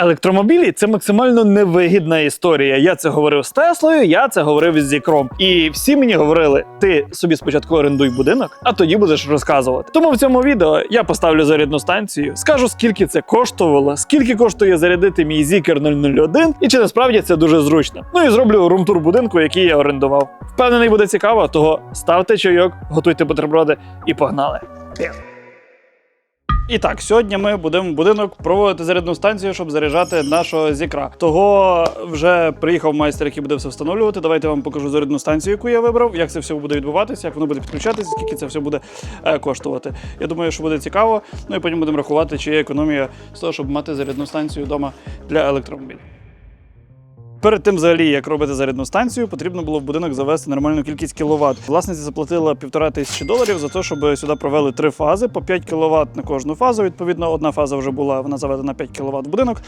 Електромобілі це максимально невигідна історія. Я це говорив з Теслою, я це говорив із Зікром. І всі мені говорили: ти собі спочатку орендуй будинок, а тоді будеш розказувати. Тому в цьому відео я поставлю зарядну станцію, скажу скільки це коштувало, скільки коштує зарядити мій Зікер 001, і чи насправді це дуже зручно. Ну і зроблю румтур будинку, який я орендував. Впевнений, буде цікаво, того ставте чайок, готуйте бутерброди і погнали. І так, сьогодні ми будемо будинок проводити зарядну станцію, щоб заряджати нашого зікра. Того вже приїхав майстер, який буде все встановлювати. Давайте я вам покажу зарядну станцію, яку я вибрав, як це все буде відбуватися, як воно буде підключатися, скільки це все буде е, коштувати. Я думаю, що буде цікаво. Ну і потім будемо рахувати, чи є економія з того, щоб мати зарядну станцію вдома для електромобілів. Перед тим, взагалі, як робити зарядну станцію, потрібно було в будинок завести нормальну кількість кіловат. Власниця заплатила півтора тисячі доларів за те, щоб сюди провели три фази по 5 кіловат на кожну фазу. Відповідно, одна фаза вже була вона заведена 5 кіловат в будинок,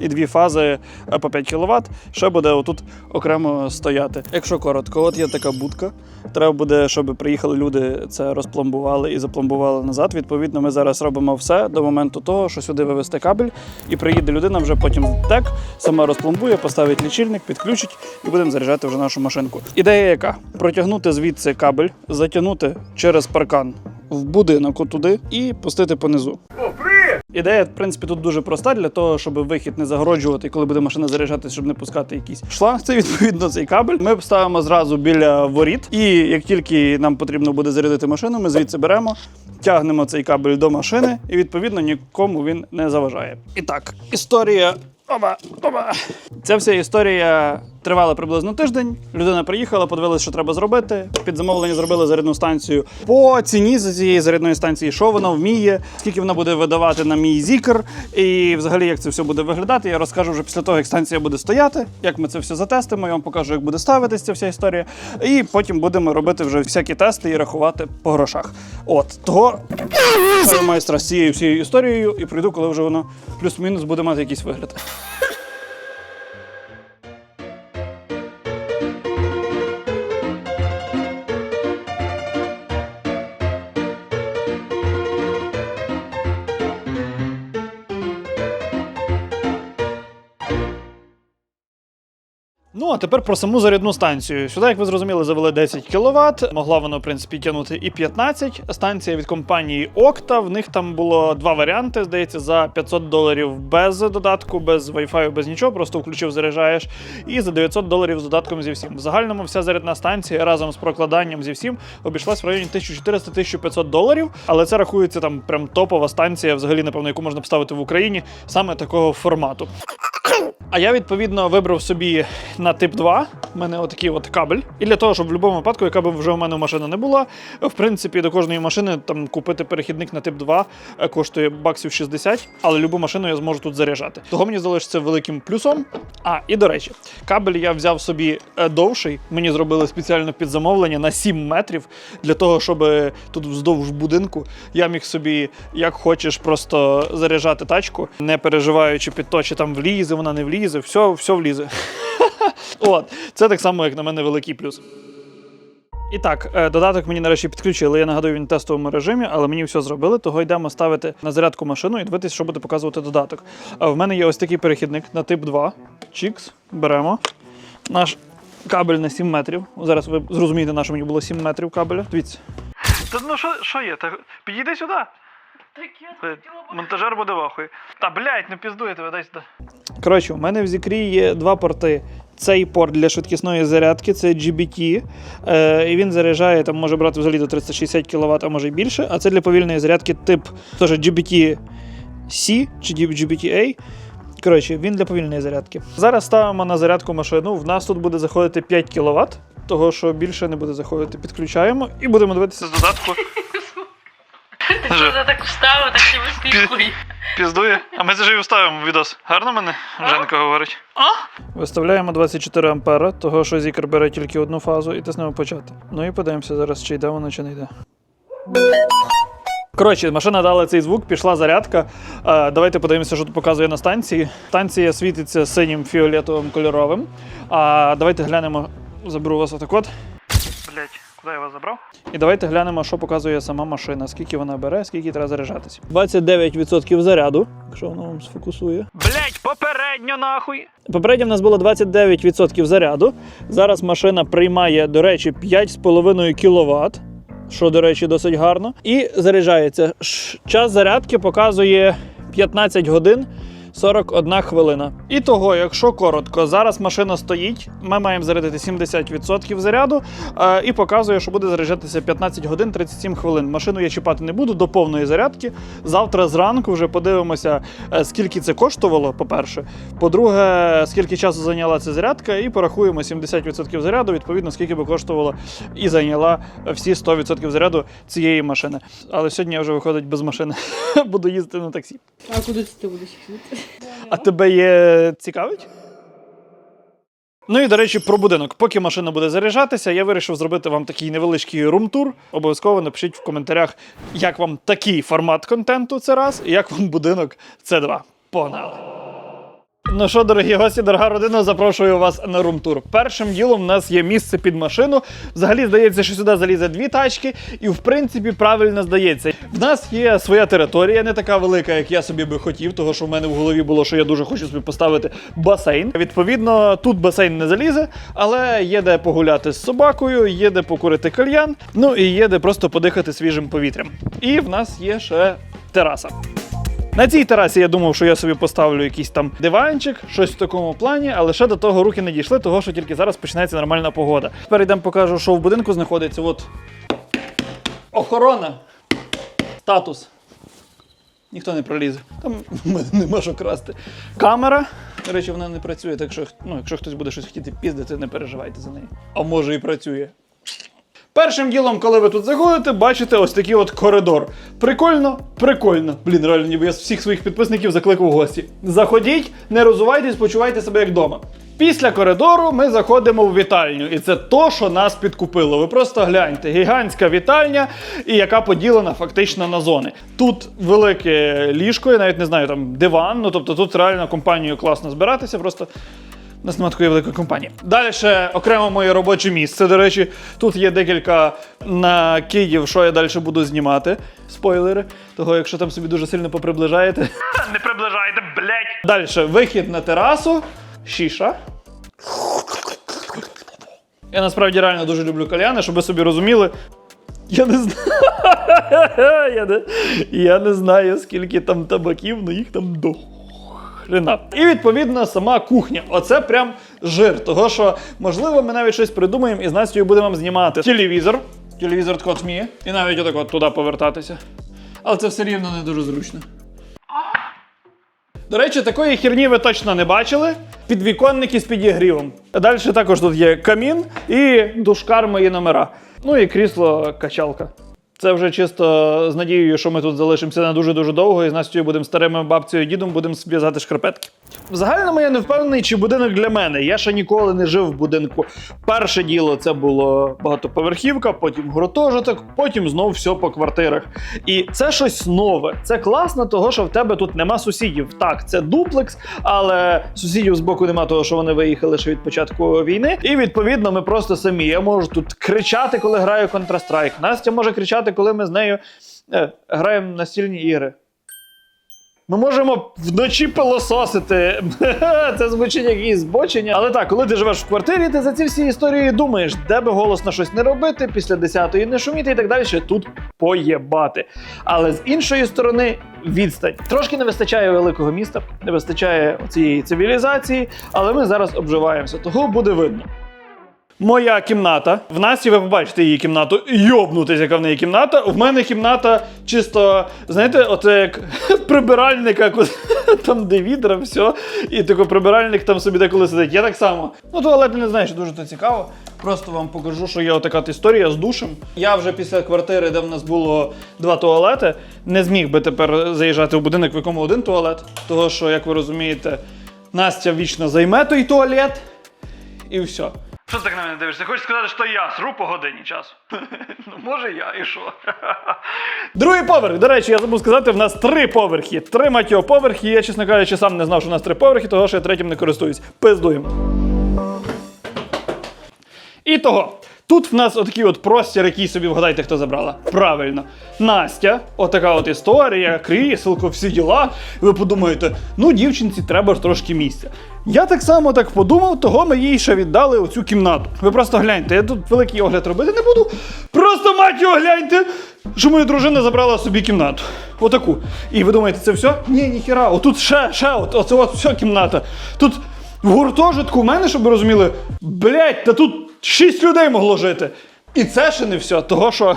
і дві фази е, по 5 кіловат. Ще буде отут окремо стояти. Якщо коротко, от є така будка. Треба буде, щоб приїхали люди, це розпломбували і запломбували назад. Відповідно, ми зараз робимо все до моменту того, що сюди вивести кабель, і приїде людина вже потім в ТЕК, сама розпломбує, поставить лічильник, підключить і будемо заряджати вже нашу машинку. Ідея яка? Протягнути звідси кабель, затягнути через паркан в будинок отуди і пустити понизу. Ідея, в принципі, тут дуже проста для того, щоб вихід не загороджувати, коли буде машина заряджатися, щоб не пускати якийсь шланг. Це відповідно цей кабель. Ми ставимо зразу біля воріт, і як тільки нам потрібно буде зарядити машину, ми звідси беремо, тягнемо цей кабель до машини, і відповідно нікому він не заважає. І так, історія. Оба, опа. Ця вся історія тривала приблизно тиждень. Людина приїхала, подивилася, що треба зробити. Під замовлення зробили зарядну станцію по ціні за цієї зарядної станції, що вона вміє, скільки вона буде видавати на мій зікр, і взагалі як це все буде виглядати. Я розкажу вже після того, як станція буде стояти, як ми це все затестимо. Я вам покажу, як буде ставитися ця вся історія. І потім будемо робити вже всякі тести і рахувати по грошах. От того майстра з цією всією історією і прийду, коли вже воно плюс-мінус буде мати якийсь вигляд. Ну, а тепер про саму зарядну станцію. Сюди, як ви зрозуміли, завели 10 кВт. Могла вона, в принципі, тягнути і 15. Станція від компанії Okta. В них там було два варіанти, здається, за 500 доларів без додатку, без Wi-Fi, без нічого, просто включив, заряджаєш. І за 900 доларів з додатком зі всім. В загальному вся зарядна станція разом з прокладанням зі всім обійшлась в районі 1400-1500 доларів. Але це рахується там прям топова станція, взагалі, напевно, яку можна поставити в Україні саме такого формату. А я відповідно вибрав собі на тип 2. У мене отакий от кабель. І для того, щоб в будь-якому випадку, яка б вже у мене машина не була, в принципі, до кожної машини там купити перехідник на тип 2 е, коштує баксів 60, але любу машину я зможу тут заряджати. Того мені залишиться великим плюсом. А, і до речі, кабель я взяв собі е, довший. Мені зробили спеціально під замовлення на 7 метрів для того, щоб е, тут вздовж будинку я міг собі, як хочеш, просто заряджати тачку, не переживаючи під то, чи там влізе, вона не влізе, все, все влізе. От, це так само, як на мене, великий плюс. І так, е, додаток мені нарешті підключили. Я нагадую, він в тестовому режимі, але мені все зробили. Того йдемо ставити на зарядку машину і дивитися, що буде показувати додаток. В мене є ось такий перехідник на тип 2. Чікс, беремо. Наш кабель на 7 метрів. Зараз ви зрозумієте, на що мені було 7 метрів кабеля. Дивіться. Та ну що, що є? Та підійди сюди. Монтажер буде вахує. Та блядь, не піздує тебе, дай сюди. Коротше, у мене в зікрі є два порти. Цей порт для швидкісної зарядки це GBT. Е, і він заряджає, там може брати взагалі до 360 кВт, а може й більше. А це для повільної зарядки тип теж GBT C чи GBT A. Коротше, він для повільної зарядки. Зараз ставимо на зарядку машину. В нас тут буде заходити 5 кВт, того що більше не буде заходити. Підключаємо і будемо дивитися з додатку. Ти так вставив, так і виспікує. Піздує. А ми це ж і вставимо відос. Гарно мене? Женка говорить. А? Виставляємо 24 ампера, того що зікр бере тільки одну фазу, і тиснемо почати. Ну і подивимося зараз, чи йде воно, чи не йде. Коротше, машина дала цей звук, пішла зарядка. Е, давайте подивимося, що тут показує на станції. Станція світиться синім фіолетовим кольоровим. А давайте глянемо, заберу вас отак от. Блять. Куди я вас забрав? І давайте глянемо, що показує сама машина, скільки вона бере, скільки треба заряджатися. 29% заряду, якщо воно вам сфокусує. Блять, попередньо нахуй! Попередньо в нас було 29% заряду. Зараз машина приймає, до речі, 5,5 кВт, що, до речі, досить гарно. І заряджається. Час зарядки показує 15 годин. 41 хвилина. І того, якщо коротко, зараз машина стоїть, ми маємо зарядити 70% заряду е, і показує, що буде заряджатися 15 годин 37 хвилин. Машину я чіпати не буду до повної зарядки. Завтра зранку вже подивимося, е, скільки це коштувало, по-перше. По-друге, скільки часу зайняла ця зарядка, і порахуємо 70% заряду, відповідно, скільки би коштувало і зайняла всі 100% заряду цієї машини. Але сьогодні я вже виходить без машини. Буду їздити на таксі. А куди це ти будеш їхати? А тебе є цікавить? Ну і до речі, про будинок. Поки машина буде заряджатися, я вирішив зробити вам такий невеличкий рум-тур. Обов'язково напишіть в коментарях, як вам такий формат контенту це раз, і як вам будинок це два. Погнали! Ну що, дорогі гості, дорога родина, запрошую вас на рум-тур. Першим ділом в нас є місце під машину. Взагалі здається, що сюди залізе дві тачки, і в принципі правильно здається. В нас є своя територія, не така велика, як я собі би хотів, того що в мене в голові було, що я дуже хочу собі поставити басейн. Відповідно, тут басейн не залізе, але є де погуляти з собакою, є де покурити кальян, ну і є де просто подихати свіжим повітрям. І в нас є ще тераса. На цій терасі я думав, що я собі поставлю якийсь там диванчик, щось в такому плані, але ще до того руки не дійшли, того що тільки зараз починається нормальна погода. Тепер йдемо покажу, що в будинку знаходиться. От охорона, статус. Ніхто не пролізе. Там нема що красти. Камера. До речі, вона не працює, так що ну, якщо хтось буде щось хотіти піздити, не переживайте за неї. А може і працює. Першим ділом, коли ви тут заходите, бачите ось такий от коридор. Прикольно, прикольно. Блін, реально, ніби я всіх своїх підписників закликав в гості. Заходіть, не розувайтесь, почувайте себе як вдома. Після коридору ми заходимо в вітальню, і це то, що нас підкупило. Ви просто гляньте, гігантська вітальня, і яка поділена фактично на зони. Тут велике ліжко, я навіть не знаю, там диван. Ну тобто тут реально компанією класно збиратися. Просто у нас немає такої великої компанії. Далі ще окремо моє робоче місце. До речі, тут є декілька накидів, що я далі буду знімати. Спойлери. Того, якщо там собі дуже сильно поприближаєте. Не приближайте, блять! Далі вихід на терасу, шіша. Я насправді реально дуже люблю кальяни, щоб ви собі розуміли. Я не знаю. я, не, я не знаю, скільки там табаків, але їх там до хрена. І відповідно сама кухня. Оце прям жир. Того що, можливо, ми навіть щось придумаємо і з Настю будемо знімати телевізор. Телевізор тако сміє. І навіть отак от туди повертатися. Але це все рівно не дуже зручно. До речі, такої херні ви точно не бачили. Підвіконники з підігрівом. Далі також тут є камін і душкар мої номера. Ну і крісло качалка. Це вже чисто з надією, що ми тут залишимося на дуже-дуже довго, і з Настю будемо старими бабцею і дідом будемо зв'язати шкарпетки. В загальному я не впевнений, чи будинок для мене. Я ще ніколи не жив в будинку. Перше діло це було багатоповерхівка, потім гуртожиток, потім знов все по квартирах. І це щось нове. Це класно, того що в тебе тут нема сусідів. Так, це дуплекс, але сусідів з боку нема того, що вони виїхали ще від початку війни. І відповідно ми просто самі. Я можу тут кричати, коли граю Counter-Strike. Настя може кричати, коли ми з нею е, граємо настільні ігри. Ми можемо вночі пилососити. Це звучить як збочення. Але так, коли ти живеш в квартирі, ти за ці всі історії думаєш, де би голосно щось не робити, після 10-ї не шуміти і так далі. Тут поєбати. Але з іншої сторони, відстань. Трошки не вистачає великого міста, не вистачає цієї цивілізації, але ми зараз обживаємося. Того буде видно. Моя кімната. В Насті ви побачите її кімнату. Йобнутись, яка в неї кімната. В мене кімната чисто, знаєте, оце як прибиральника, там де відра, все. І такий прибиральник там собі деколи сидить. Я так само. Ну, туалет не знаю, що дуже то цікаво. Просто вам покажу, що є отака історія з душем. Я вже після квартири, де в нас було два туалети, не зміг би тепер заїжджати в будинок, в якому один туалет. Того, що, як ви розумієте, Настя вічно займе той туалет, і все. Що ти так на мене дивишся? Хочеш сказати, що я сру по годині часу? ну, може я і що? Другий поверх. До речі, я забув сказати, в нас три поверхи. Три матьо поверхи. Я, чесно кажучи, сам не знав, що в нас три поверхи, того що я третім не користуюсь. Пиздуємо. І того. Тут в нас отакий от простір, який собі вгадайте, хто забрала. Правильно. Настя, отака от історія, кріселко, всі діла. Ви подумаєте, ну дівчинці треба ж трошки місця. Я так само так подумав, того ми їй ще віддали оцю кімнату. Ви просто гляньте, я тут великий огляд робити не буду. Просто мать його гляньте, що моя дружина забрала собі кімнату. Отаку. І ви думаєте, це все? Ні, ніхіра, отут ще, ще, от, оце от вся кімната. Тут в гуртожитку у мене, щоб ви розуміли, блять, та тут шість людей могло жити. І це ще не все, того що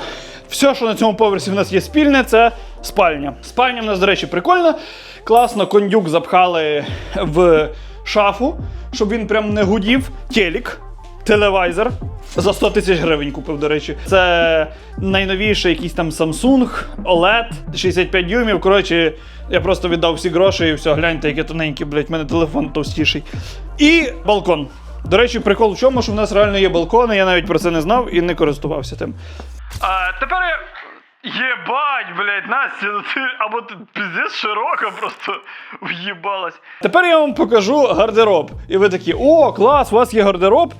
все, що на цьому поверсі в нас є спільне, це спальня. Спальня в нас, до речі, прикольна. Класно, кондюк запхали в шафу, щоб він прям не гудів. Телік, телевайзер. За 100 тисяч гривень купив, до речі. Це найновіший якийсь там Samsung, OLED, 65 дюймів. Коротше, я просто віддав всі гроші і все, гляньте, яке тоненьке, блядь, в мене телефон товстіший. І балкон. До речі, прикол в чому, що в нас реально є балкони, я навіть про це не знав і не користувався тим. А тепер я. Єбать, блядь, Настя, ну ти або ти піздець широка просто в'їбалась. Тепер я вам покажу гардероб. І ви такі: о, клас, у вас є гардероб.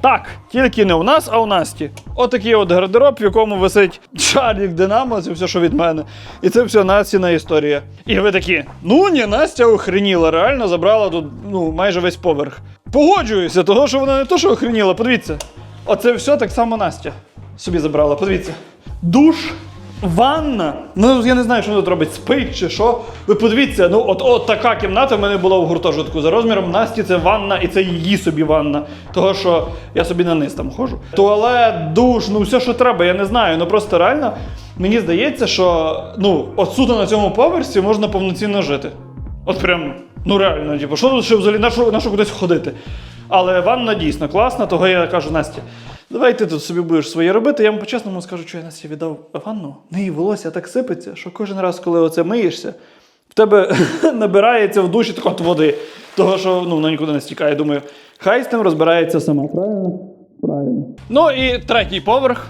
Так, тільки не у нас, а у Насті. Отакий от гардероб, в якому висить шарик Динамо, це все, що від мене. І це все Настіна історія. І ви такі: ну ні, Настя охреніла, реально забрала тут ну, майже весь поверх. Погоджуюся, того, що вона не то, що охреніла, подивіться. Оце все так само Настя собі забрала. Подивіться. Душ, ванна. Ну, я не знаю, що тут робить, спить чи що. Ви подивіться, ну от, от така кімната в мене була у гуртожитку. За розміром Насті це ванна, і це її собі ванна. Того, що я собі на низ там ходжу. Туалет, душ, ну все, що треба, я не знаю. Ну просто реально мені здається, що ну, от на цьому поверсі можна повноцінно жити. От прям, ну реально, типу, що тут ще взагалі на що, на що кудись ходити? Але ванна дійсно класна, того я кажу, Настя, давай ти тут собі будеш своє робити. Я вам по-чесному скажу, що я Насті віддав ванну. В неї волосся так сипеться, що кожен раз, коли оце миєшся, в тебе набирається в душі так води. Того, що ну, воно нікуди не стікає. Думаю, хай з тим розбирається сама. Правильно? Правильно. Ну і третій поверх.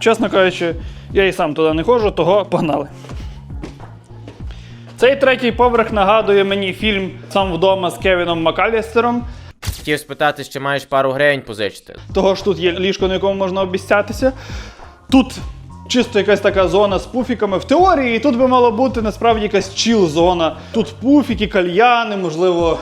Чесно кажучи, я і сам туди не ходжу, того погнали. Цей третій поверх нагадує мені фільм Сам вдома з Кевіном Макалістером. Хотів спитати, чи маєш пару гривень позичити. Того ж тут є ліжко, на якому можна обіцятися. Тут чисто якась така зона з пуфіками. В теорії тут би мало бути насправді якась чіл-зона. Тут пуфіки, кальяни, можливо,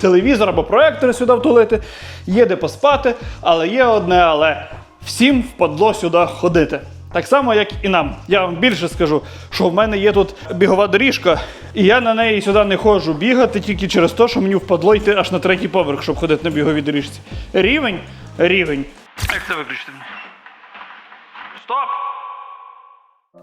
телевізор або проектор сюди втулити. Є де поспати, але є одне але. Всім впадло сюди ходити. Так само, як і нам. Я вам більше скажу, що в мене є тут бігова доріжка, і я на неї сюди не ходжу бігати тільки через те, що мені впадло йти аж на третій поверх, щоб ходити на біговій доріжці. Рівень, рівень. Як це виключити? Стоп!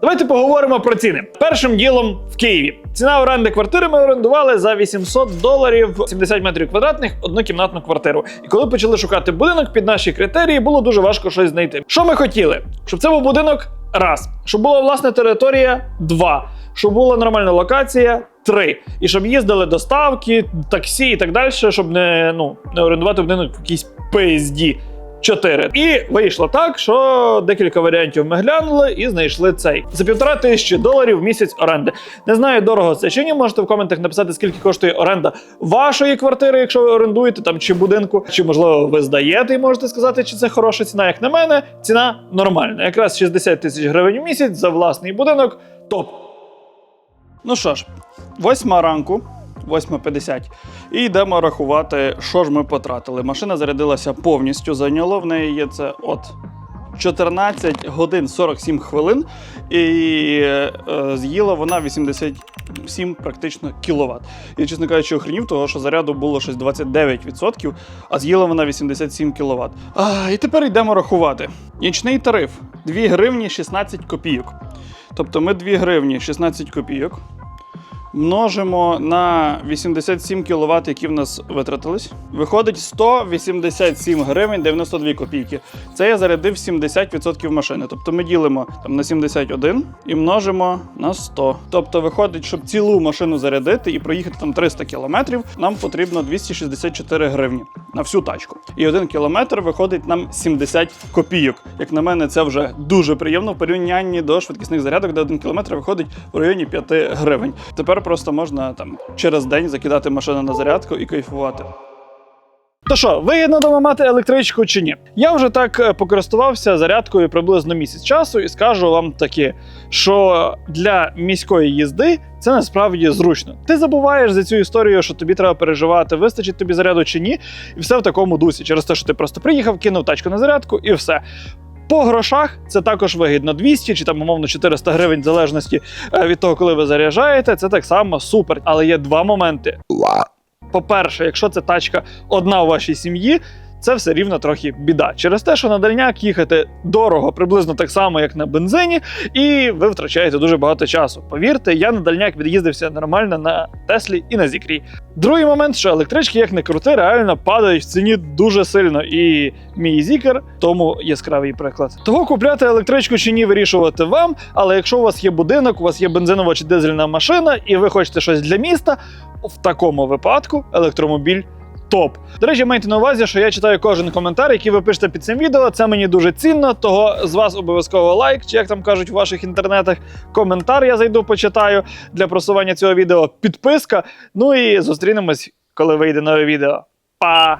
Давайте поговоримо про ціни. Першим ділом в Києві. Ціна оренди квартири ми орендували за 800 доларів 70 метрів квадратних однокімнатну квартиру. І коли почали шукати будинок під наші критерії, було дуже важко щось знайти. Що ми хотіли? Щоб це був будинок раз, щоб була власна територія два, щоб була нормальна локація три, і щоб їздили доставки, таксі і так далі, щоб не, ну, не орендувати будинок в якійсь PSD. 4. І вийшло так, що декілька варіантів ми глянули і знайшли цей. За півтора тисячі доларів в місяць оренди. Не знаю, дорого це чи ні. Можете в коментах написати, скільки коштує оренда вашої квартири, якщо ви орендуєте там чи будинку, чи можливо ви здаєте і можете сказати, чи це хороша ціна. Як на мене, ціна нормальна. Якраз 60 тисяч гривень в місяць за власний будинок. Топ. Ну що ж, восьма ранку. 8.50. І йдемо рахувати, що ж ми потратили. Машина зарядилася повністю, зайняло в неї є це от 14 годин 47 хвилин, і е, з'їла вона 87 практично кіловат. І, чесно кажучи, охренів, того, що заряду було щось 29%, а з'їла вона 87 кіловат. А, і тепер йдемо рахувати. Нічний тариф 2 гривні 16 копійок. Тобто ми 2 гривні 16 копійок множимо на 87 кВт, які в нас витратились. Виходить 187 гривень 92 копійки. Це я зарядив 70% машини. Тобто ми ділимо там на 71 і множимо на 100. Тобто виходить, щоб цілу машину зарядити і проїхати там 300 кілометрів, нам потрібно 264 гривні на всю тачку. І один кілометр виходить нам 70 копійок. Як на мене, це вже дуже приємно в порівнянні до швидкісних зарядок, де один кілометр виходить в районі 5 гривень. Тепер просто можна там через день закидати машину на зарядку і кайфувати. То що, вигідно дома мати електричку чи ні? Я вже так е, покористувався зарядкою приблизно місяць часу і скажу вам таки, що для міської їзди це насправді зручно. Ти забуваєш за цю історію, що тобі треба переживати, вистачить тобі заряду чи ні, і все в такому дусі. Через те, що ти просто приїхав, кинув тачку на зарядку і все. По грошах це також вигідно 200 чи там умовно 400 гривень, в залежності е, від того, коли ви заряджаєте. Це так само супер. Але є два моменти. По-перше, якщо це тачка одна у вашій сім'ї, це все рівно трохи біда. Через те, що на дальняк їхати дорого, приблизно так само, як на бензині, і ви втрачаєте дуже багато часу. Повірте, я на дальняк від'їздився нормально на Теслі і на Зікрі. Другий момент, що електрички, як не крути, реально падають в ціні дуже сильно. І мій зікер тому яскравий приклад. Того купляти електричку чи ні, вирішувати вам. Але якщо у вас є будинок, у вас є бензинова чи дизельна машина, і ви хочете щось для міста, в такому випадку електромобіль. Топ. До речі, майте на увазі, що я читаю кожен коментар, який ви пишете під цим відео. Це мені дуже цінно. Того з вас обов'язково лайк, чи як там кажуть в ваших інтернетах. Коментар я зайду, почитаю для просування цього відео. Підписка. Ну і зустрінемось, коли вийде нове відео. Па!